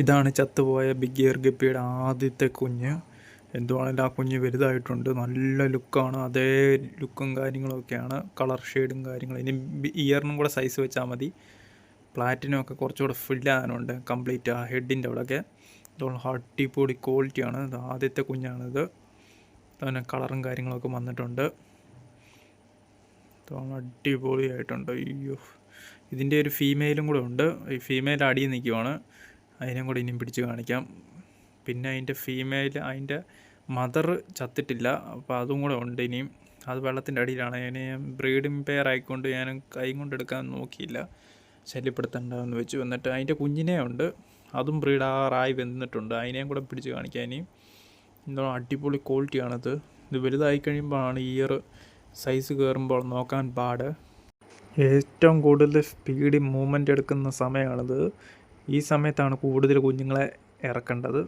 ഇതാണ് ചത്തുപോയ big ear ഗപ്പിയുടെ ആദ്യത്തെ കുഞ്ഞ്. എന്തുവാണെങ്കിലും ആ കുഞ്ഞ് വലുതായിട്ടുണ്ട്. നല്ല ലുക്കാണ്. അതേ ലുക്കും കാര്യങ്ങളൊക്കെയാണ്. കളർ ഷെയ്ഡും കാര്യങ്ങളും. ഇനി ഇയറിനും കൂടെ സൈസ് വെച്ചാൽ മതി. പ്ലാറ്റിനൊക്കെ കുറച്ചുകൂടെ ഫില്ലാകാനുണ്ട് കംപ്ലീറ്റ് ആ ഹെഡിന്റെ അവിടെയൊക്കെ. ഇതുകൊണ്ട് ഹട്ടിപ്പൊടി ക്വാളിറ്റിയാണ് ഇത് ആദ്യത്തെ കുഞ്ഞാണിത്. തന്നെ കളറും കാര്യങ്ങളൊക്കെ വന്നിട്ടുണ്ട്. അടിപൊളിയായിട്ടുണ്ട്. അയ്യോ. ഇതിന്റെ ഒരു ഫീമെയിലും കൂടെ ഉണ്ട്. ഈ ഫീമെയിൽ അടിയിൽ നിൽക്കുവാണ് അതിനെയും കൂടെ ഇനിയും പിടിച്ച് കാണിക്കാം. പിന്നെ അതിന്റെ ഫീമെയിൽ അതിന്റെ മദർ ചത്തിട്ടില്ല. അപ്പോൾ അതും കൂടെ ഉണ്ട് ഇനിയും. അത് വെള്ളത്തിന്റെ അടിയിലാണ്. അതിനെ ബ്രീഡിംഗ് പെയർ ആയിക്കൊണ്ട് ഞാൻ കൈ കൊണ്ടെടുക്കാൻ നോക്കിയില്ല. ശല്യപ്പെടുത്തണ്ടാവെന്ന് വെച്ചു. എന്നിട്ട് അതിന്റെ കുഞ്ഞിനെ ഉണ്ട്. അതും ബ്രീഡാറായി വന്നിട്ടുണ്ട്. അതിനെയും കൂടെ പിടിച്ച് കാണിക്കാം ഇനിയും. എന്തോ അടിപൊളി ക്വാളിറ്റിയാണത് ഇത് വലുതായി കഴിയുമ്പോഴാണ് ഇയർ സൈസ് കയറുമ്പോൾ നോക്കാൻ പാട്. ഏറ്റവും കൂടുതൽ സ്പീഡിൽ മൂവ്മെന്റ് എടുക്കുന്ന സമയമാണിത്. ഈ സമയത്താണ് കൂടുതൽ കുഞ്ഞുങ്ങളെ ഇറക്കേണ്ടത്.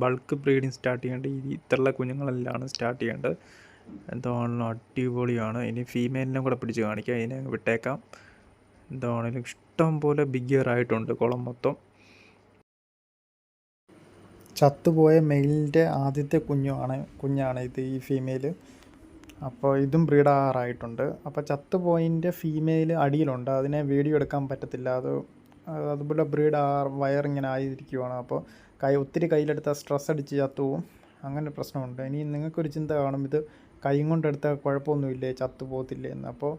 ബൾക്ക് ബ്രീഡിങ് സ്റ്റാർട്ട് ചെയ്യേണ്ടത് ഈ ഇത്രയുള്ള കുഞ്ഞുങ്ങളെല്ലാം സ്റ്റാർട്ട് ചെയ്യേണ്ടത് എന്താണെങ്കിലും അടിപൊളിയാണ്. ഇനി ഫീമെയിലിനെ കൂടെ പിടിച്ച് കാണിക്കാം അങ്ങ് വിട്ടേക്കാം. എന്താണെങ്കിലും ഇഷ്ടം പോലെ ബിഗ്ഗർ ആയിട്ടുണ്ട് കുളം മൊത്തം. ചത്തുപോയ മെയിലിന്റെ ആദ്യത്തെ കുഞ്ഞുമാണ് കുഞ്ഞാണ് ഇത് ഈ ഫീമെയിൽ അപ്പോൾ ഇതും ബ്രീഡാറായിട്ടുണ്ട് അപ്പോൾ ചത്തുപോയിന്റെ ഫീമെയിൽ അടിയിലുണ്ട്. അതിനെ വീഡിയോ എടുക്കാൻ പറ്റത്തില്ല. അത് അതുപോലെ ബ്രീഡ് ആ വയറിങ്ങനെ ആയിരിക്കുവാണ്. അപ്പോൾ കൈ ഒത്തിരി കയ്യിലെടുത്താൽ സ്ട്രെസ് അടിച്ച് ചത്തുപോകും അങ്ങനെ പ്രശ്നമുണ്ട്. ഇനി നിങ്ങൾക്കൊരു ചിന്ത കാണും. ഇത് കൈ കൊണ്ടെടുത്താൽ കുഴപ്പമൊന്നുമില്ലേ? ചത്തു പോകത്തില്ലേ എന്ന്. അപ്പോൾ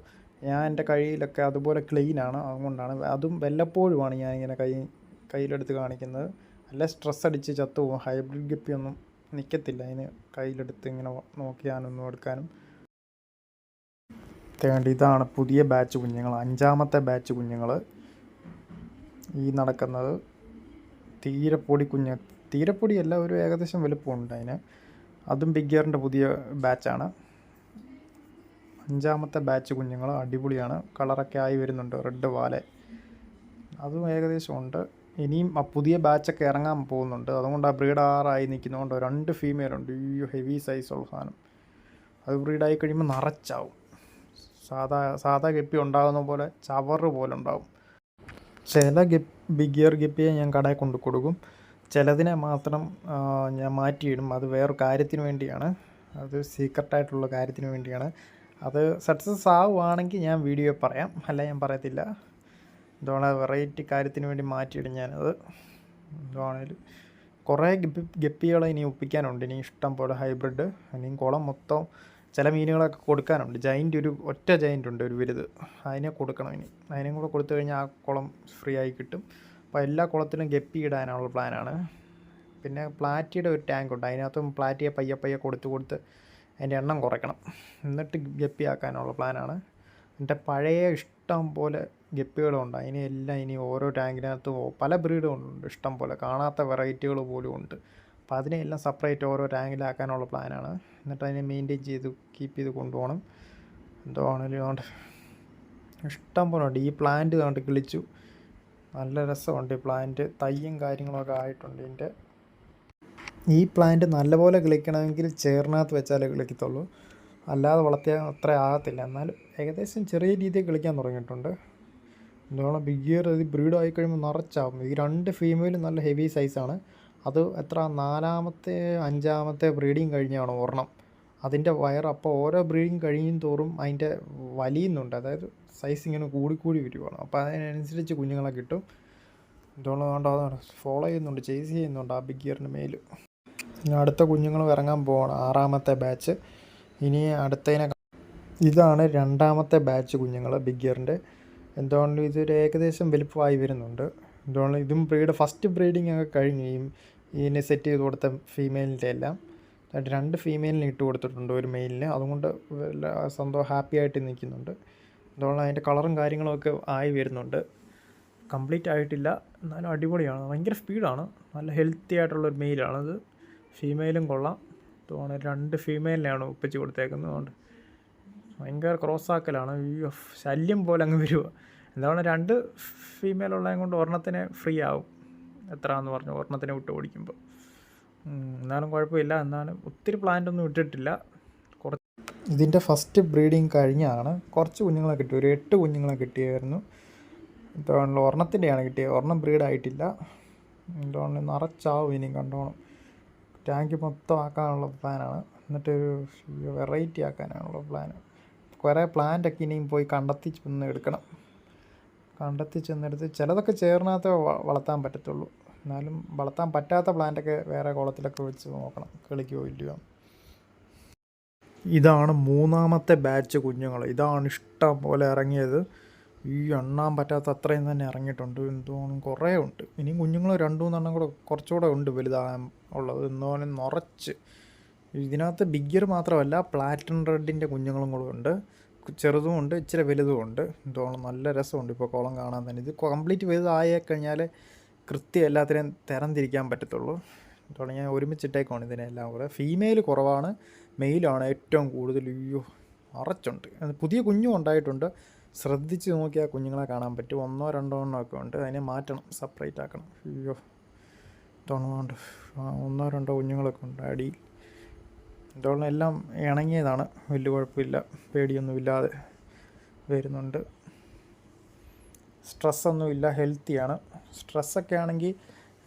ഞാൻ എന്റെ കയ്യിലൊക്കെ അതുപോലെ ക്ലീനാണ് അതുകൊണ്ടാണ്. അതും വല്ലപ്പോഴുമാണ് ഞാൻ ഇങ്ങനെ കൈ കയ്യിലെടുത്ത് കാണിക്കുന്നത്. നല്ല സ്ട്രെസ് അടിച്ച് ചത്തുപോകും ഹൈബ്രിഡ് ഗപ്പിയൊന്നും നിൽക്കത്തില്ല. അതിന് കയ്യിലെടുത്ത് ഇങ്ങനെ നോക്കിയാനൊന്നും എടുക്കാനും. തേണ്ട ഇതാണ് പുതിയ ബാച്ച് കുഞ്ഞുങ്ങൾ. അഞ്ചാമത്തെ ബാച്ച് കുഞ്ഞുങ്ങൾ. ഈ നടക്കുന്നത്. തീരപ്പൊടി കുഞ്ഞ് തീരപ്പൊടി അല്ല ഒരു ഏകദേശം വലുപ്പമുണ്ട് അതിന്. അതും ബിഗ് ഇയറിന്റെ പുതിയ ബാച്ചാണ് അഞ്ചാമത്തെ ബാച്ച് കുഞ്ഞുങ്ങൾ അടിപൊളിയാണ്. കളറൊക്കെ ആയി വരുന്നുണ്ട് റെഡ് വാലെ. അതും ഏകദേശം ഉണ്ട്. ഇനിയും ആ പുതിയ ബാച്ചൊക്കെ ഇറങ്ങാൻ പോകുന്നുണ്ട്. അതുകൊണ്ട് ആ ബ്രീഡ് ആറായി നിൽക്കുന്നതുകൊണ്ട് രണ്ട് ഫീമെയിൽ ഉണ്ട്. ഈ ഹെവി സൈസുള്ള സാധനം. അത് ബ്രീഡായി കഴിയുമ്പോൾ നിറച്ചാവും. സാധാ സാധാ കെപ്പി ഉണ്ടാകുന്ന പോലെ ചവറ് പോലെ ഉണ്ടാവും. ചില ഗപ്പ് ബിഗ് ഇയർ ഗിപ്പിയെ ഞാൻ കടയിൽ കൊണ്ടു കൊടുക്കും. ചിലതിനെ മാത്രം ഞാൻ മാറ്റിയിടും. അത് വേറെ കാര്യത്തിന് വേണ്ടിയാണ്. അത് സീക്രട്ടായിട്ടുള്ള കാര്യത്തിന് വേണ്ടിയാണ്. അത് സക്സസ് ആവുകയാണെങ്കിൽ ഞാൻ വീഡിയോ പറയാം. അല്ല ഞാൻ പറയത്തില്ല. എന്താണ് വെറൈറ്റി കാര്യത്തിന് വേണ്ടി മാറ്റിയിടും ഞാനത്. എന്തുവാണേലും കുറേ ഗപ്പി ഗപ്പികളെ ഇനി ഒപ്പിക്കാനുണ്ട്. ഇനി ഇഷ്ടം പോലെ ഹൈബ്രിഡ് ഇനിയും കുളം മൊത്തം ചില മീനുകളൊക്കെ കൊടുക്കാനുണ്ട്. ജൈന്റ് ഒരു ഒറ്റ ജൈന്റ് ഉണ്ട് ഒരു വലുത്. അതിനെ കൊടുക്കണം ഇനി. അതിനെ കൂടെ കൊടുത്തു കഴിഞ്ഞാൽ ആ കുളം ഫ്രീ ആയി കിട്ടും. അപ്പോൾ എല്ലാ കുളത്തിലും ഗപ്പി ഇടാനുള്ള പ്ലാനാണ് പിന്നെ പ്ലാറ്റിയുടെ ഒരു ടാങ്ക് ഉണ്ട്. അതിനകത്തും പ്ലാറ്റിയെ പയ്യെ പയ്യെ കൊടുത്ത് കൊടുത്ത് അതിന്റെ എണ്ണം കുറയ്ക്കണം. എന്നിട്ട് ഗപ്പി ആക്കാനുള്ള പ്ലാനാണ് എന്റെ പഴയ ഇഷ്ടം പോലെ ഗപ്പികളുണ്ട് അതിനെല്ലാം ഇനി ഓരോ ടാങ്കിനകത്തും പല ബ്രീഡും ഉണ്ട്. ഇഷ്ടം പോലെ. കാണാത്ത വെറൈറ്റികൾ പോലും ഉണ്ട്. അപ്പോൾ അതിനെല്ലാം സെപ്പറേറ്റ് ഓരോ ടാങ്കിലാക്കാനുള്ള പ്ലാനാണ് എന്നിട്ട് അതിനെ മെയിന്റെയിൻ ചെയ്ത് കീപ്പ് ചെയ്ത് കൊണ്ടുപോകണം. എന്തോ ആണെങ്കിലും ഇഷ്ടം പോലെ ഉണ്ട്. ഈ പ്ലാന്റ് കണ്ട് കിളിച്ചു. നല്ല രസമുണ്ട് ഈ പ്ലാന്റ് തയ്യും കാര്യങ്ങളൊക്കെ ആയിട്ടുണ്ട് ഇതിന്റെ. ഈ പ്ലാന്റ് നല്ലപോലെ കിളിക്കണമെങ്കിൽ ചേറിനകത്ത് വെച്ചാലേ കിളിക്കത്തുള്ളൂ. അല്ലാതെ വളർത്തിയാൽ അത്ര ആകത്തില്ല. എന്നാലും ഏകദേശം ചെറിയ രീതിയിൽ കിളിക്കാൻ തുടങ്ങിയിട്ടുണ്ട്. എന്താണ് ബിഗ് ഇയർ ഇത് ബ്രീഡ് ആയി കഴിയുമ്പോൾ ഈ രണ്ട് ഫീമെയിലും നല്ല ഹെവി സൈസാണ് അത് എത്ര? നാലാമത്തെ അഞ്ചാമത്തെ ബ്രീഡിങ് കഴിഞ്ഞാണ് ഒരെണ്ണം. അതിന്റെ വയർ അപ്പോൾ ഓരോ ബ്രീഡിങ് കഴിയും തോറും അതിന്റെ വലിയുന്നുണ്ട്. അതായത് സൈസ് ഇങ്ങനെ കൂടിക്കൂടി വരുവാണ്. അപ്പോൾ അതിനനുസരിച്ച് കുഞ്ഞുങ്ങളെ കിട്ടും. എന്തുകൊണ്ട് വേണ്ട അതാണ് ഫോളോ ചെയ്യുന്നുണ്ട് ചേസ് ചെയ്യുന്നുണ്ട് ആ ബിഗ് ഇയറിന്റെ മേൽ ഇനി അടുത്ത കുഞ്ഞുങ്ങളും ഇറങ്ങാൻ പോവാണ് ആറാമത്തെ ബാച്ച് ഇനി അടുത്തതിനെ ഇതാണ് രണ്ടാമത്തെ ബാച്ച് കുഞ്ഞുങ്ങൾ ബിഗ് ഇയറിന്റെ എന്തുകൊണ്ടും ഇതൊരു ഏകദേശം വലുപ്പമായി വരുന്നുണ്ട്. എന്തുകൊണ്ട് ഇതും ബ്രീഡ് ഫസ്റ്റ് ബ്രീഡിങ് ഒക്കെ കഴിഞ്ഞു ഈ ഇതിനെ സെറ്റ് ചെയ്ത് കൊടുത്ത ഫീമെയിലിന്റെ എല്ലാം. രണ്ട് ഫീമെയിലിന് ഇട്ട് കൊടുത്തിട്ടുണ്ട് ഒരു മെയിലിന് അതുകൊണ്ട് സ്വന്തം ഹാപ്പി ആയിട്ട് നിൽക്കുന്നുണ്ട്. അതുകൊണ്ട് അതിന്റെ കളറും കാര്യങ്ങളൊക്കെ ആയി വരുന്നുണ്ട്. കംപ്ലീറ്റ് ആയിട്ടില്ല. എന്നാലും അടിപൊളിയാണ്. ഭയങ്കര സ്പീഡാണ് നല്ല ഹെൽത്തി ആയിട്ടുള്ള ആയിട്ടുള്ളൊരു മെയിലാണത് ഫീമെയിലും കൊള്ളാം. തോന്നുന്നു രണ്ട് ഫീമെയിലിനെയാണ് ഒപ്പിച്ച് കൊടുത്തേക്കുന്നത്. അതുകൊണ്ട് ഭയങ്കര ക്രോസാക്കലാണ് ശല്യം പോലെ അങ്ങ് വരുക എന്താണ് രണ്ട് ഫീമെയിൽ ഉള്ളതും കൊണ്ട് ഒരെണ്ണത്തിന് ഫ്രീ ആവും. എന്ന് പറഞ്ഞു ഒരെണ്ണത്തിനെ വിട്ട് ഓടിക്കുമ്പോൾ എന്നാലും കുഴപ്പമില്ല. എന്നാലും ഒത്തിരി പ്ലാന്റ് ഒന്നും ഇട്ടിട്ടില്ല. കുറച്ച് ഇതിന്റെ ഫസ്റ്റ് ബ്രീഡിങ് കഴിഞ്ഞാണ്. കുറച്ച് കുഞ്ഞുങ്ങളെ കിട്ടി. ഒരു എട്ട് കുഞ്ഞുങ്ങളെ കിട്ടിയായിരുന്നു. എന്താണ് ഒരെണ്ണത്തിന്റെയാണ് കിട്ടിയത് ഒരെണ്ണം ബ്രീഡ് ആയിട്ടില്ല. എന്താണ് നിറച്ചാവും ഇനിയും കണ്ടോണം. ടാങ്ക് മൊത്തം ആക്കാനുള്ള പ്ലാനാണ് എന്നിട്ട് ഒരു വെറൈറ്റി ആക്കാനാണുള്ള പ്ലാൻ കുറേ പ്ലാന്റൊക്കെ ഇനിയും പോയി കണ്ടെത്തി ചെന്ന് എടുക്കണം. കണ്ടെത്തി ചെന്നെടുത്ത് ചിലതൊക്കെ ചേർന്നകത്ത് വളർത്താൻ പറ്റത്തുള്ളൂ. എന്നാലും വളർത്താൻ പറ്റാത്ത പ്ലാന്റൊക്കെ വേറെ കുളത്തിലൊക്കെ വെച്ച് നോക്കണം. കിളിക്കോ ഇല്ലയോ? ഇതാണ് മൂന്നാമത്തെ ബാച്ച് കുഞ്ഞുങ്ങൾ ഇതാണ് ഇഷ്ടം പോലെ ഇറങ്ങിയത്. ഈ എണ്ണാൻ പറ്റാത്ത അത്രയും തന്നെ ഇറങ്ങിയിട്ടുണ്ട്. എന്തോന്നും കുറേ ഉണ്ട്. ഇനിയും കുഞ്ഞുങ്ങൾ രണ്ടു മൂന്നെണ്ണം കൂടെ കുറച്ചുകൂടെ ഉണ്ട് വലുതാകാൻ ഉള്ളത്. എന്തോനെ നിറച്ച്. ഇതിനകത്ത് ബിഗ്ഗർ മാത്രമല്ല പ്ലാറ്റിൻ റെഡിന്റെ കുഞ്ഞുങ്ങളും കൂടെ ഉണ്ട്. ചെറുതും ഉണ്ട് ഇച്ചിരി വലുതും ഉണ്ട്. എന്തോണം നല്ല രസമുണ്ട് ഇപ്പോൾ കുളം കാണാൻ തന്നെ. ഇത് കംപ്ലീറ്റ് വലുതായി കഴിഞ്ഞാൽ കൃത്യം എല്ലാത്തിനെയും തരംതിരിക്കാൻ പറ്റത്തുള്ളൂ. തുടങ്ങി ഞാൻ ഒരുമിച്ചിട്ടേക്കാണ് ഇതിനെല്ലാം കൂടെ. ഫീമെയിൽ കുറവാണ്. മെയിലാണ് ഏറ്റവും കൂടുതൽ. അയ്യോ അറച്ചുണ്ട് പുതിയ കുഞ്ഞും ഉണ്ടായിട്ടുണ്ട്. ശ്രദ്ധിച്ച് നോക്കിയാൽ കുഞ്ഞുങ്ങളെ കാണാൻ പറ്റും. ഒന്നോ രണ്ടോ എണ്ണോ ഒക്കെ ഉണ്ട്. അതിനെ മാറ്റണം സെപ്പറേറ്റ് ആക്കണം. അയ്യോ തോന്നുന്നുണ്ട് ഒന്നോ രണ്ടോ കുഞ്ഞുങ്ങളൊക്കെ ഉണ്ട്. അടിയിൽ ഇതോളം എല്ലാം ഇണങ്ങിയതാണ്. വലിയ കുഴപ്പമില്ല. പേടിയൊന്നുമില്ലാതെ വരുന്നുണ്ട്. സ്ട്രെസ്സൊന്നുമില്ല. ഹെൽത്തിയാണ്. സ്ട്രെസ്സൊക്കെ ആണെങ്കിൽ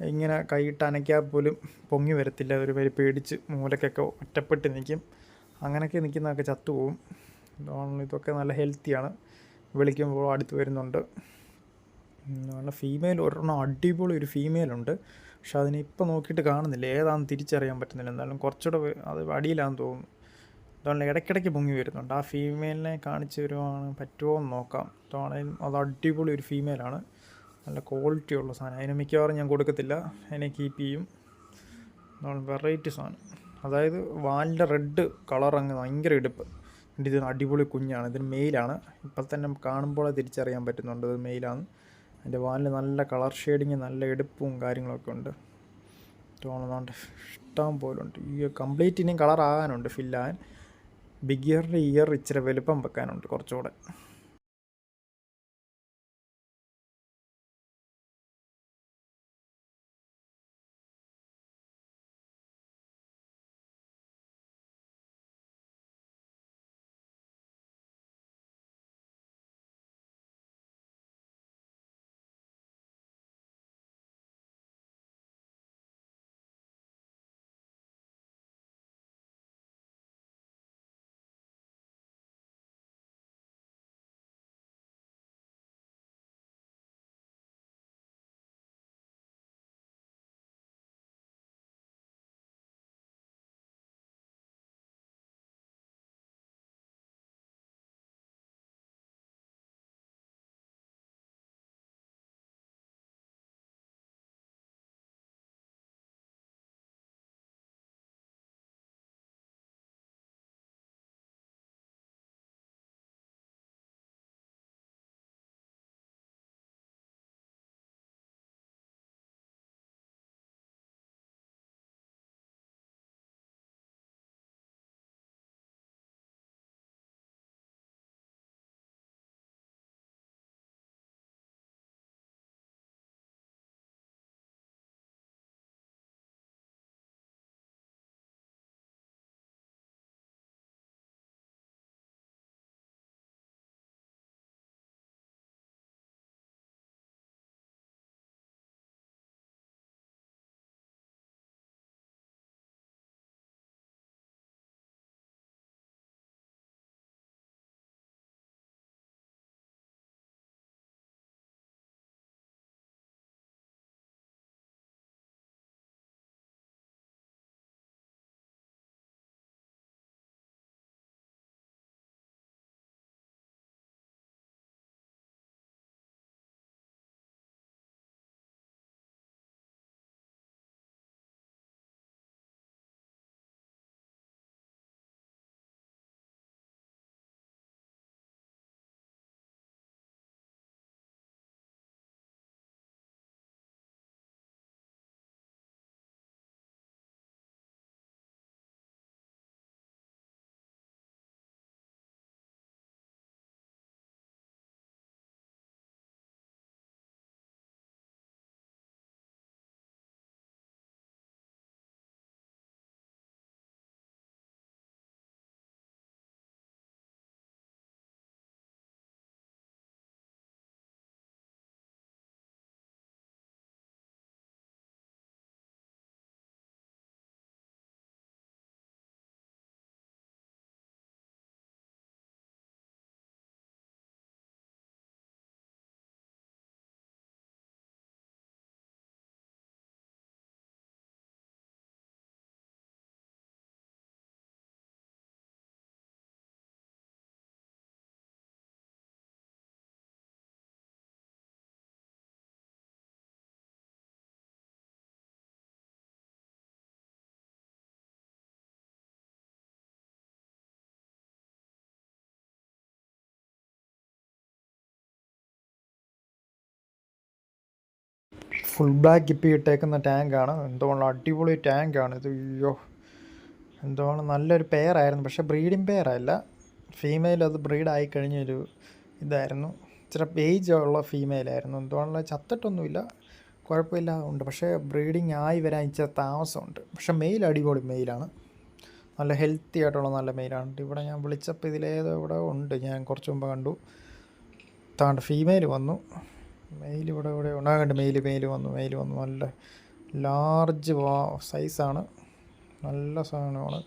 ഇങ്ങനെ കൈയിട്ട് അനയ്ക്കാൻ പോലും പൊങ്ങി വരത്തില്ല. ഒരു പേര് പേടിച്ച് മൂലക്കൊക്കെ ഒറ്റപ്പെട്ട് നിൽക്കും. അങ്ങനെയൊക്കെ നിൽക്കുന്നതൊക്കെ ചത്തുപോകും. അതുകൊണ്ട് ഇതൊക്കെ നല്ല ഹെൽത്തിയാണ്. വിളിക്കുമ്പോൾ അടുത്ത് വരുന്നുണ്ട്. നല്ല ഫീമെയിൽ. ഒരെണ്ണം അടിപൊളി ഒരു ഫീമെയിലുണ്ട്. പക്ഷെ അതിനെ ഇപ്പം നോക്കിയിട്ട് കാണുന്നില്ല. ഏതാണെന്ന് തിരിച്ചറിയാൻ പറ്റുന്നില്ല. എന്തായാലും കുറച്ചുകൂടെ അത് അടിയിലാന്ന് തോന്നുന്നു. അതുകൊണ്ട് ഇടയ്ക്കിടയ്ക്ക് പൊങ്ങി വരുന്നുണ്ട്. ആ ഫീമെയിലിനെ കാണിച്ച് വരുവാണ് പറ്റുമോ എന്ന് നോക്കാം. അതാണെങ്കിലും അത് അടിപൊളി ഒരു ഫീമെയിലാണ് നല്ല ക്വാളിറ്റി ഉള്ള സാധനം. അതിന് മിക്കവാറും ഞാൻ കൊടുക്കത്തില്ല. അതിനെ കീപ്പ് ചെയ്യും. വെറൈറ്റി സാധനം. അതായത് വാലിന്റെ റെഡ് കളർ അങ്ങ് ഭയങ്കര എടുപ്പ് എന്റെ ഇത് അടിപൊളി കുഞ്ഞാണ്. ഇതിന് മെയിലാണ് ഇപ്പം തന്നെ കാണുമ്പോൾ തിരിച്ചറിയാൻ പറ്റുന്നുണ്ട് ഇത് മെയിലാണ് അതിന്റെ വാലിൽ നല്ല കളർ ഷെയ്ഡിങ് നല്ല എടുപ്പും കാര്യങ്ങളൊക്കെ ഉണ്ട്. തോന്നുന്നുണ്ട് ഇഷ്ടം പോലുണ്ട് ഈ കംപ്ലീറ്റ് ഇനിയും കളർ ആകാനുണ്ട് ഫില്ലാൻ. ബിഗ് ഇയറിന്റെ ഇയർ ഇച്ചിരി വലുപ്പം വെക്കാനുണ്ട് കുറച്ചുകൂടെ. ഫുൾ ബ്ലാക്ക് ഇപ്പി ഇട്ടേക്കുന്ന ടാങ്കാണ് എന്തുകൊണ്ട് അടിപൊളി ടാങ്കാണ് ഇത്. അയ്യോ. എന്തുകൊണ്ട് നല്ലൊരു പെയറായിരുന്നു പക്ഷേ ബ്രീഡിങ് പെയറല്ല ഫീമെയിൽ അത് ബ്രീഡായി കഴിഞ്ഞൊരു ഇതായിരുന്നു. ഇച്ചിരി ഏജ് ഉള്ള ഫീമെയിലായിരുന്നു എന്തുകൊണ്ടുള്ള ചത്തിട്ടൊന്നുമില്ല. കുഴപ്പമില്ല ഉണ്ട്. പക്ഷേ ബ്രീഡിങ് ആയി വരാൻ ഇച്ചിരി താമസമുണ്ട്. പക്ഷേ മെയിൽ അടിപൊളി മെയിലാണ് നല്ല ഹെൽത്തി ആയിട്ടുള്ള നല്ല മെയിലാണ് ഇവിടെ ഞാൻ വിളിച്ചപ്പോൾ ഇതിലേതോ ഇവിടെ ഉണ്ട്. ഞാൻ കുറച്ച് മുമ്പ് കണ്ടു. താണ്ട് ഫീമെയിൽ വന്നു. മെയിൽ ഇവിടെ ഇവിടെ. ഉണ്ടാകേണ്ട മെയിൽ മെയിൽ വന്നു മെയിൽ വന്നു. നല്ല ലാർജ് സൈസാണ് നല്ല സാധനമാണ്.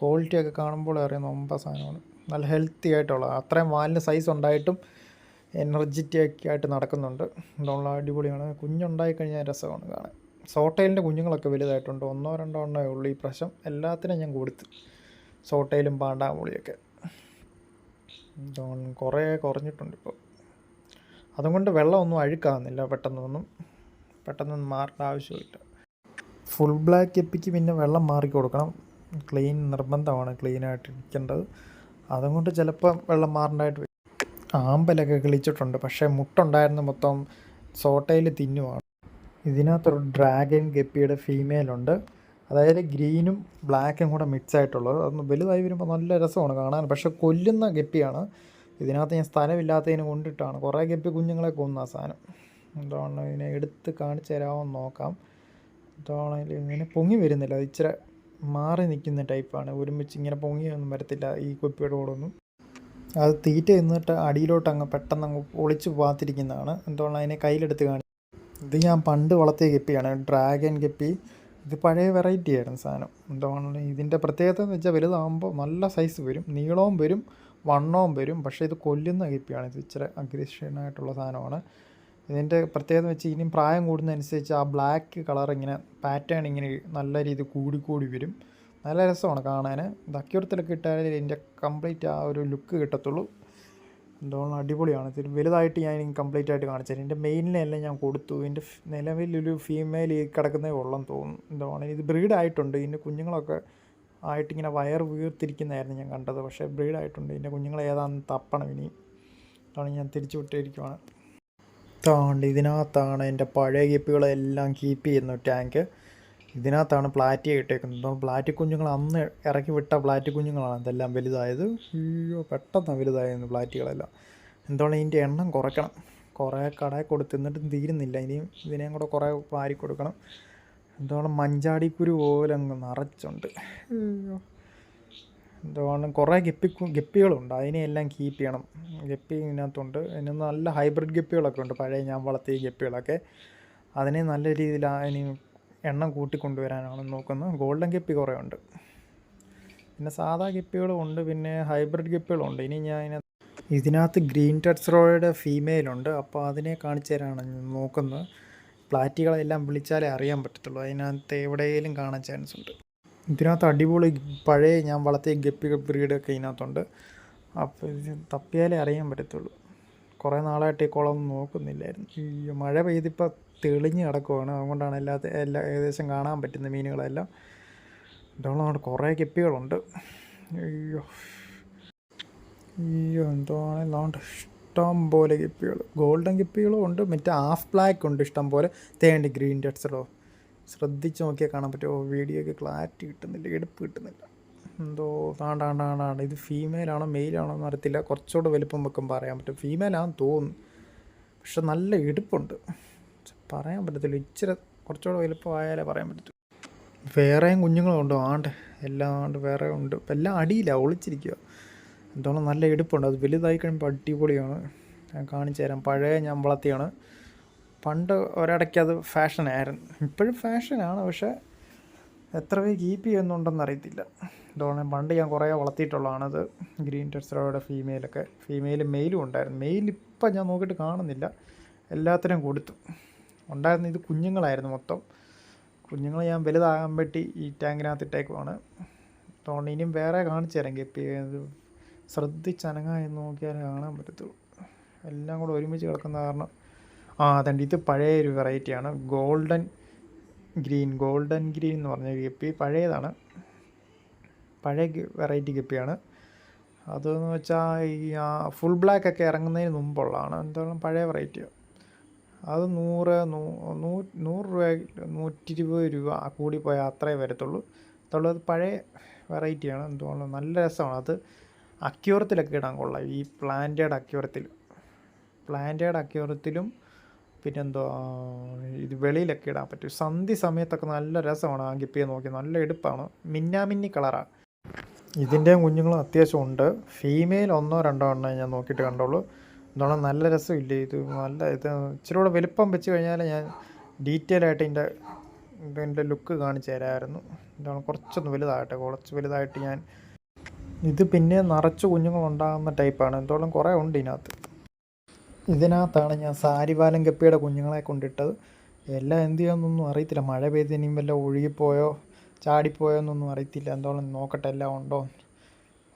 ക്വാളിറ്റിയൊക്കെ കാണുമ്പോൾ അറിയാം നൊമ്പ സാധനമാണ്. നല്ല ഹെൽത്തി ആയിട്ടുള്ള അത്രയും വാലിന് സൈസ് ഉണ്ടായിട്ടും എനർജറ്റിക് ആയിട്ട് നടക്കുന്നുണ്ട്. അതുള്ള അടിപൊളിയാണ്. കുഞ്ഞുണ്ടായി കഴിഞ്ഞാൽ രസമാണ് കാണാൻ. സോട്ടയിലിന്റെ കുഞ്ഞുങ്ങളൊക്കെ വലുതായിട്ടുണ്ട്. ഒന്നോ രണ്ടോ എണ്ണേ ഉള്ളൂ ഈ പ്രാവശ്യം. എല്ലാത്തിനും ഞാൻ കൊടുത്തു. സോട്ടയിലും പാണ്ടാമൂളിയൊക്കെ കുറേ കുറഞ്ഞിട്ടുണ്ട് ഇപ്പോൾ. അതുകൊണ്ട് വെള്ളമൊന്നും അഴുക്കാകുന്നില്ല പെട്ടെന്നൊന്നും പെട്ടെന്നൊന്നും മാറേണ്ട ആവശ്യമില്ല. ഫുൾ ബ്ലാക്ക് എപ്പിക്ക് പിന്നെ വെള്ളം മാറി കൊടുക്കണം ക്ലീൻ നിർബന്ധമാണ് ക്ലീനായിട്ട് ഇരിക്കേണ്ടത് അതുകൊണ്ട് ചിലപ്പോൾ വെള്ളം മാറേണ്ടതായിട്ട് ആമ്പലൊക്കെ കിളിച്ചിട്ടുണ്ട്. പക്ഷേ മുട്ടുണ്ടായിരുന്ന മൊത്തം സോട്ടയിൽ തിന്നുമാണ് ഇതിനകത്തൊരു ഡ്രാഗൺ ഗപ്പിയുടെ ഫീമെയിലുണ്ട് അതായത് ഗ്രീനും ബ്ലാക്കും കൂടെ മിക്സ് ആയിട്ടുള്ളത്. അതൊന്ന് വലുതായി വരുമ്പോൾ നല്ല രസമാണ് കാണാൻ. പക്ഷേ കൊല്ലുന്ന ഗപ്പിയാണ്. ഇതിനകത്ത് ഞാൻ സ്ഥലമില്ലാത്തതിന് കൊണ്ടിട്ടാണ്. കുറേ ഗപ്പി കുഞ്ഞുങ്ങളെ കൊന്ന ആ സാധനം. എന്താണ് ഇതിനെ എടുത്ത് കാണിച്ചു തരാമോ നോക്കാം. എന്താണോ ഇങ്ങനെ പൊങ്ങി വരുന്നില്ല. അത് ഇച്ചിരി മാറി നിൽക്കുന്ന ടൈപ്പാണ് ഒരുമിച്ച് ഇങ്ങനെ പൊങ്ങിയൊന്നും വരത്തില്ല ഈ കുപ്പിയുടെ കൂടെ ഒന്നും. അത് തീറ്റ നിന്നിട്ട് അടിയിലോട്ട് അങ്ങ് പെട്ടെന്ന് അങ്ങ് ഒളിച്ച് പാത്തിരിക്കുന്നതാണ് എന്തുകൊണ്ട് അതിനെ കയ്യിലെടുത്ത് കാണി ഇത് ഞാൻ പണ്ട് വളർത്തിയ ഗപ്പിയാണ്. Dragon guppy. ഇത് പഴയ വെറൈറ്റി ആയിരുന്നു സാധനം. എന്തുകൊണ്ട് ഇതിന്റെ പ്രത്യേകത എന്ന് വെച്ചാൽ വലുതാകുമ്പോൾ നല്ല സൈസ് വരും. നീളവും വരും. വണ്ണവും വരും. പക്ഷേ ഇത് കൊല്ലുന്ന കിപ്പിയാണ് ഇത് ഇച്ചിരി അഗ്രഷനായിട്ടുള്ള സാധനമാണ്. ഇതിന്റെ പ്രത്യേകത വെച്ച് ഇനിയും പ്രായം കൂടുന്നതനുസരിച്ച് ആ ബ്ലാക്ക് കളർ ഇങ്ങനെ പാറ്റേൺ ഇങ്ങനെ നല്ല രീതി കൂടിക്കൂടി കൂടി വരും. നല്ല രസമാണ് കാണാൻ ഇത് അക്യൂറത്തിലൊക്കെ ഇട്ടാലേ ഇതിന്റെ കംപ്ലീറ്റ് ആ ഒരു ലുക്ക് കിട്ടത്തുള്ളൂ. എന്തുകൊണ്ട് അടിപൊളിയാണ്. ഇത് വലുതായിട്ട് ഞാൻ കംപ്ലീറ്റ് ആയിട്ട് കാണിച്ചത് ഇതിന്റെ മെയിനിനെല്ലാം ഞാൻ കൊടുത്തു. ഇതിന്റെ നിലവിലൊരു ഫീമെയിൽ കിടക്കുന്നേ ഉള്ളെന്ന് തോന്നുന്നു. എന്താണ് ഇത് ബ്രീഡായിട്ടുണ്ട് ഇതിന്റെ കുഞ്ഞുങ്ങളൊക്കെ ആയിട്ടിങ്ങനെ വയർ വീർത്തിരിക്കുന്നതായിരുന്നു ഞാൻ കണ്ടത്. പക്ഷേ ബ്രീഡ് ആയിട്ടുണ്ട് ഇതിന്റെ കുഞ്ഞുങ്ങൾ ഏതാണെന്ന് തപ്പണം ഇനി. അതാണ് ഞാൻ തിരിച്ചു വിട്ടിരിക്കുവാണ് താണ്ട് ഇതിനകത്താണ് എന്റെ പഴയ കീപ്പുകളെല്ലാം കീപ്പ് ചെയ്യുന്നു ടാങ്ക് ഇതിനകത്താണ് പ്ലാറ്റി ഇട്ടേക്കുന്നത്. പ്ലാറ്റി കുഞ്ഞുങ്ങൾ അന്ന് ഇറക്കി വിട്ട പ്ലാറ്റി കുഞ്ഞുങ്ങളാണ് ഇതെല്ലാം വലുതായത്. അയ്യോ പെട്ടെന്ന് വലുതായിരുന്നു പ്ലാറ്റികളെല്ലാം. എന്താണ് ഇതിന്റെ എണ്ണം കുറയ്ക്കണം? കുറേ കടയിൽ കൊടുത്തിരുന്നിട്ടും തീരുന്നില്ല. ഇനിയും ഇതിനെയും കൂടെ കുറേ വാരി കൊടുക്കണം എന്താണ് മഞ്ചാടിക്കുരു പോലെ അങ്ങ് നിറച്ചുണ്ട് എന്താണ് കുറേ ഗപ്പി ഗപ്പികളുണ്ട്. അതിനെയെല്ലാം കീപ്പ് ചെയ്യണം. ഗപ്പി ഇതിനകത്തുണ്ട്. അതിന് നല്ല ഹൈബ്രിഡ് ഗപ്പികളൊക്കെ ഉണ്ട്. പഴയ ഞാൻ വളർത്തിയ ഗപ്പികളൊക്കെ. അതിനെ നല്ല രീതിയിൽ അതിന് എണ്ണം കൂട്ടിക്കൊണ്ടുവരാനാണ് നോക്കുന്നത്. ഗോൾഡൻ ഗപ്പി കുറേ ഉണ്ട്. പിന്നെ സാധാ ഗപ്പികളും ഉണ്ട്. പിന്നെ ഹൈബ്രിഡ് ഗപ്പികളുണ്ട് ഇനി ഞാൻ ഇതിനകത്ത് ഇതിനകത്ത് ഗ്രീൻ ടെറ്റ്സ്റോയുടെ ഫീമെയിലുണ്ട് അപ്പോൾ അതിനെ കാണിച്ചു തരാനാണ് നോക്കുന്നത്. പ്ലാറ്റികളെല്ലാം വിളിച്ചാലേ അറിയാൻ പറ്റത്തുള്ളൂ. അതിനകത്ത് എവിടെയെങ്കിലും കാണാൻ ചാൻസ് ഉണ്ട്. ഇതിനകത്ത് അടിപൊളി പഴയ ഞാൻ വളർത്തിയ ഗപ്പി ബ്രീഡൊക്കെ ഇതിനകത്തുണ്ട്. അപ്പോൾ ഇത് തപ്പിയാലേ അറിയാൻ പറ്റത്തുള്ളൂ. കുറേ നാളായിട്ട് ഈ കുളം നോക്കുന്നില്ലായിരുന്നു. ഈ മഴ പെയ്തിപ്പോൾ തെളിഞ്ഞ് കിടക്കുവാണ്. അതുകൊണ്ടാണ് എല്ലാത്ത എല്ലാ ഏകദേശം കാണാൻ പറ്റുന്ന മീനുകളെല്ലാം. ഇതുള്ള അവിടെ കുറേ ഗപ്പികളുണ്ട്. അയ്യോ. അയ്യോ എന്തോ ഇല്ലാണ്ട് ഇഷ്ടം പോലെ ഗപ്പികൾ. ഗോൾഡൻ ഗപ്പികളും ഉണ്ട് മറ്റേ ഹാഫ് ബ്ലാക്ക് ഉണ്ട് ഇഷ്ടം പോലെ. തേണ്ടി ഗ്രീൻ ഡെറ്റ്സലോ ശ്രദ്ധിച്ച് നോക്കിയാൽ കാണാൻ പറ്റുമോ വീഡിയോയ്ക്ക് ക്ലാരിറ്റി കിട്ടുന്നില്ല എടുപ്പ് കിട്ടുന്നില്ല. എന്തോ താണ്ടാണ്ടാണ്ടാണ് ഇത് ഫീമെയിലാണോ മെയിലാണോ എന്ന് അറിയത്തില്ല. കുറച്ചുകൂടെ വലുപ്പം വെക്കുമ്പോൾ പറയാൻ പറ്റും. ഫീമെയിലാണെന്ന് തോന്നുന്നു. പക്ഷെ നല്ല എടുപ്പുണ്ട്. പറയാൻ പറ്റത്തില്ല. ഇച്ചിരി കുറച്ചുകൂടെ വലുപ്പമായാലേ പറയാൻ പറ്റൂ വേറെയും കുഞ്ഞുങ്ങളുണ്ടോ? ആണ്ട് എല്ലാം ആണ്ട് വേറെ ഉണ്ട്. എല്ലാം അടിയില്ല ഒളിച്ചിരിക്കുക എന്താണ് നല്ല എടുപ്പുണ്ട് അത് വലുതായി കഴിയുമ്പോൾ അടിപൊളിയാണ്. ഞാൻ കാണിച്ചു തരാം. പഴയ ഞാൻ വളർത്തിയാണ്. പണ്ട് ഒരിടയ്ക്ക് അത് ഫാഷനായിരുന്നു ഇപ്പോഴും ഫാഷനാണ് പക്ഷേ എത്ര പേര് കീപ്പ് ചെയ്യുന്നുണ്ടെന്ന് അറിയത്തില്ല. ഇതോടെ പണ്ട് ഞാൻ കുറേ വളർത്തിയിട്ടുള്ളതാണത് ഗ്രീൻ ടെസ്റ്ററോയുടെ ഫീമെയിലൊക്കെ ഫീമെയിൽ മെയിലും ഉണ്ടായിരുന്നു. മെയിൽ ഇപ്പം ഞാൻ നോക്കിയിട്ട് കാണുന്നില്ല. എല്ലാത്തിനും കൊടുത്തു. ഉണ്ടായിരുന്ന ഇത് കുഞ്ഞുങ്ങളായിരുന്നു മൊത്തം. കുഞ്ഞുങ്ങൾ ഞാൻ വലുതാകാൻ പറ്റി ഈ ടാങ്കിനകത്ത് ഇട്ടേക്കുവാണ് അതുകൊണ്ട് ഇനിയും വേറെ കാണിച്ചു തരാം. ഗപ്പി ശ്രദ്ധിച്ച് നോക്കിയാലേ കാണാൻ പറ്റത്തുള്ളൂ. എല്ലാം കൂടെ ഒരുമിച്ച് കിടക്കുന്ന കാരണം ആ അതണ്ട് ഇത് പഴയ ഒരു വെറൈറ്റിയാണ് ഗോൾഡൻ ഗ്രീൻ ഗോൾഡൻ ഗ്രീൻ എന്ന് പറഞ്ഞ ഗപ്പി പഴയതാണ്. പഴയ വെറൈറ്റി ഗപ്പിയാണ്. അതെന്ന് വെച്ചാൽ ഈ ഫുൾ ബ്ലാക്ക് ഒക്കെ ഇറങ്ങുന്നതിന് മുമ്പുള്ളതാണ്. എന്താണ് പഴയ വെറൈറ്റിയാണ് അത് നൂറ് നൂ- നൂറ് രൂപ നൂറ്റി ഇരുപത് രൂപ കൂടിപ്പോയാൽ അത്രേ വരത്തുള്ളൂ. അതുള്ളത് പഴയ വെറൈറ്റിയാണ് എന്തുകൊണ്ട് നല്ല രസമാണ് അത്. അക്യൂറത്തിലൊക്കെ ഇടാൻ കൊള്ളാം. ഈ പ്ലാന്റേഡ് അക്യൂറത്തിൽ. പ്ലാന്റേഡ് അക്യൂറത്തിലും പിന്നെന്തോ ഇത് വെളിയിലൊക്കെ ഇടാൻ പറ്റും. സന്ധി സമയത്തൊക്കെ നല്ല രസമാണ് ആ ഗിപ്പിയെ നോക്കി. നല്ല എടുപ്പാണ്. മിന്നാമിന്നി കളറാണ് ഇതിന്റെയും കുഞ്ഞുങ്ങളും അത്യാവശ്യം ഉണ്ട്. ഫീമെയിൽ ഒന്നോ രണ്ടോ എണ്ണേ ഞാൻ നോക്കിയിട്ട് കണ്ടുള്ളൂ. എന്താണ് നല്ല രസമില്ല? ഇത് നല്ല ഇത് ഇച്ചിരി കൂടെ വലുപ്പം വെച്ച് കഴിഞ്ഞാൽ ഞാൻ ഡീറ്റെയിൽ ആയിട്ട് ഇതിന്റെ ഇതിന്റെ ലുക്ക് കാണിച്ചു തരാമായിരുന്നു. എന്താണ് കുറച്ചൊന്ന് വലുതായിട്ട് കുറച്ച് വലുതായിട്ട് ഞാൻ ഇത് പിന്നെ നിറച്ച് കുഞ്ഞുങ്ങളുണ്ടാകുന്ന ടൈപ്പാണ്. എന്തോളം കുറേ ഉണ്ട് ഇതിനകത്ത്. ഇതിനകത്താണ് ഞാൻ സാരിവാലൻ കപ്പിയുടെ കുഞ്ഞുങ്ങളെ കൊണ്ടിട്ടത്. എല്ലാം എന്ത് ചെയ്യാമെന്നൊന്നും അറിയത്തില്ല. മഴ പെയ്ത് വല്ല ഒഴുകിപ്പോയോ ചാടിപ്പോയോ എന്നൊന്നും അറിയത്തില്ല. എന്തോളം നോക്കട്ടെ എല്ലാം ഉണ്ടോ?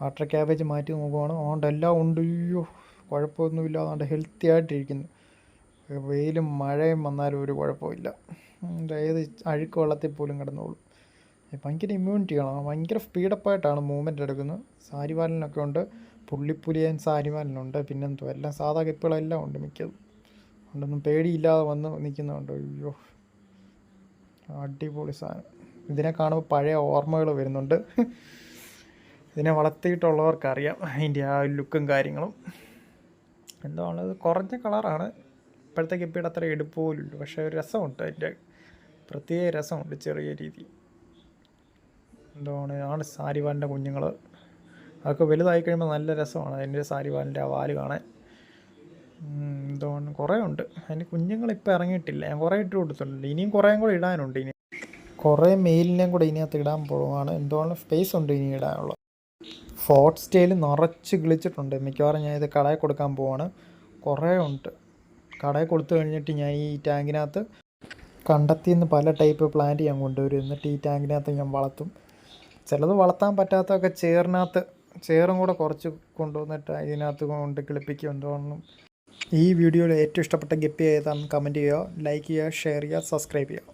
വാട്ടർ ക്യാബേജ് മാറ്റി നോക്കുവാണ്. അതുകൊണ്ട് എല്ലാം ഉണ്ട്. അയ്യോ കുഴപ്പമൊന്നുമില്ല അതുകൊണ്ട് ഹെൽത്തി ആയിട്ടിരിക്കുന്നു. വെയിലും മഴയും വന്നാലും ഒരു കുഴപ്പമില്ല. ഏത് അഴുക്ക് വെള്ളത്തിൽ പോലും കിടന്നോളും. ഭയങ്കര ഇമ്മ്യൂണിറ്റിയാണ് ഭയങ്കര സ്പീഡപ്പായിട്ടാണ് മൂവ്മെന്റ് എടുക്കുന്നത്. സാരിവാലിനൊക്കെ ഉണ്ട്. പുള്ളിപ്പുലിയൻ സാരിവാലിനുണ്ട് പിന്നെന്തോ എല്ലാം സാധാ കെപ്പുകളെല്ലാം ഉണ്ട് മിക്കതും. അതുകൊണ്ടൊന്നും പേടിയില്ലാതെ വന്ന് നിൽക്കുന്നുണ്ട്. അയ്യോ. അടിപൊളി സാധനം. ഇതിനെ കാണുമ്പോൾ പഴയ ഓർമ്മകൾ വരുന്നുണ്ട്. ഇതിനെ വളർത്തിയിട്ടുള്ളവർക്കറിയാം അതിന്റെ ആ ലുക്കും കാര്യങ്ങളും. എന്താണ് ഇത് കുറഞ്ഞ കളറാണ്. ഇപ്പോഴത്തെ കെപ്പിയുടെ അത്ര എടുപ്പ് പക്ഷേ ഒരു രസമുണ്ട് അതിന്റെ. പ്രത്യേക രസമുണ്ട് ചെറിയ രീതി. എന്താണ് ആണ് സാരിവാലിന്റെ കുഞ്ഞുങ്ങൾ അതൊക്കെ വലുതായി കഴിയുമ്പോൾ നല്ല രസമാണ്. അതിന്റെ സാരിവാലിന്റെ ആ വാൽ കാണാൻ. എന്താണ് കുറേ ഉണ്ട്. അതിന് കുഞ്ഞുങ്ങൾ ഇപ്പോൾ ഇറങ്ങിയിട്ടില്ല. ഞാൻ കുറേ ഇട്ട് കൊടുത്തിട്ടുണ്ട്. ഇനിയും കുറേയും കൂടെ ഇടാനുണ്ട് ഇനി. കുറേ മെയിലിനെയും കൂടെ ഇതിനകത്ത് ഇടാൻ പോകുവാണ് എന്തുകൊണ്ട് സ്പേസ് ഉണ്ട് ഇനി ഇടാനുള്ളത് ഫോർട്ട് സ്റ്റേയിൽ നിറച്ച് കിളിച്ചിട്ടുണ്ട്. മിക്കവാറും ഞാൻ ഇത് കടയിൽ കൊടുക്കാൻ പോവാണ്. കുറേ ഉണ്ട്. കടയിൽ കൊടുത്തു കഴിഞ്ഞിട്ട് ഞാൻ ഈ ടാങ്കിനകത്ത് കണ്ടെത്തിയെന്ന് പല ടൈപ്പ് പ്ലാന്റ് ഞാൻ കൊണ്ടുവരും. എന്നിട്ട് ഈ ടാങ്കിനകത്ത് ഞാൻ വളർത്തും. ചിലത് വളർത്താൻ പറ്റാത്തതൊക്കെ ചേറിനകത്ത് ചേറും കൂടെ കുറച്ച് കൊണ്ടുവന്നിട്ട് ഇതിനകത്ത് കൊണ്ട് കിളിപ്പിക്കും എന്തുകൊണ്ടും ഈ വീഡിയോയിൽ ഏറ്റവും ഇഷ്ടപ്പെട്ട ഗപ്പി ഏതാണെന്ന് കമന്റ് ചെയ്യുക ലൈക്ക് ചെയ്യുക ഷെയർ ചെയ്യുക സബ്സ്ക്രൈബ് ചെയ്യുക.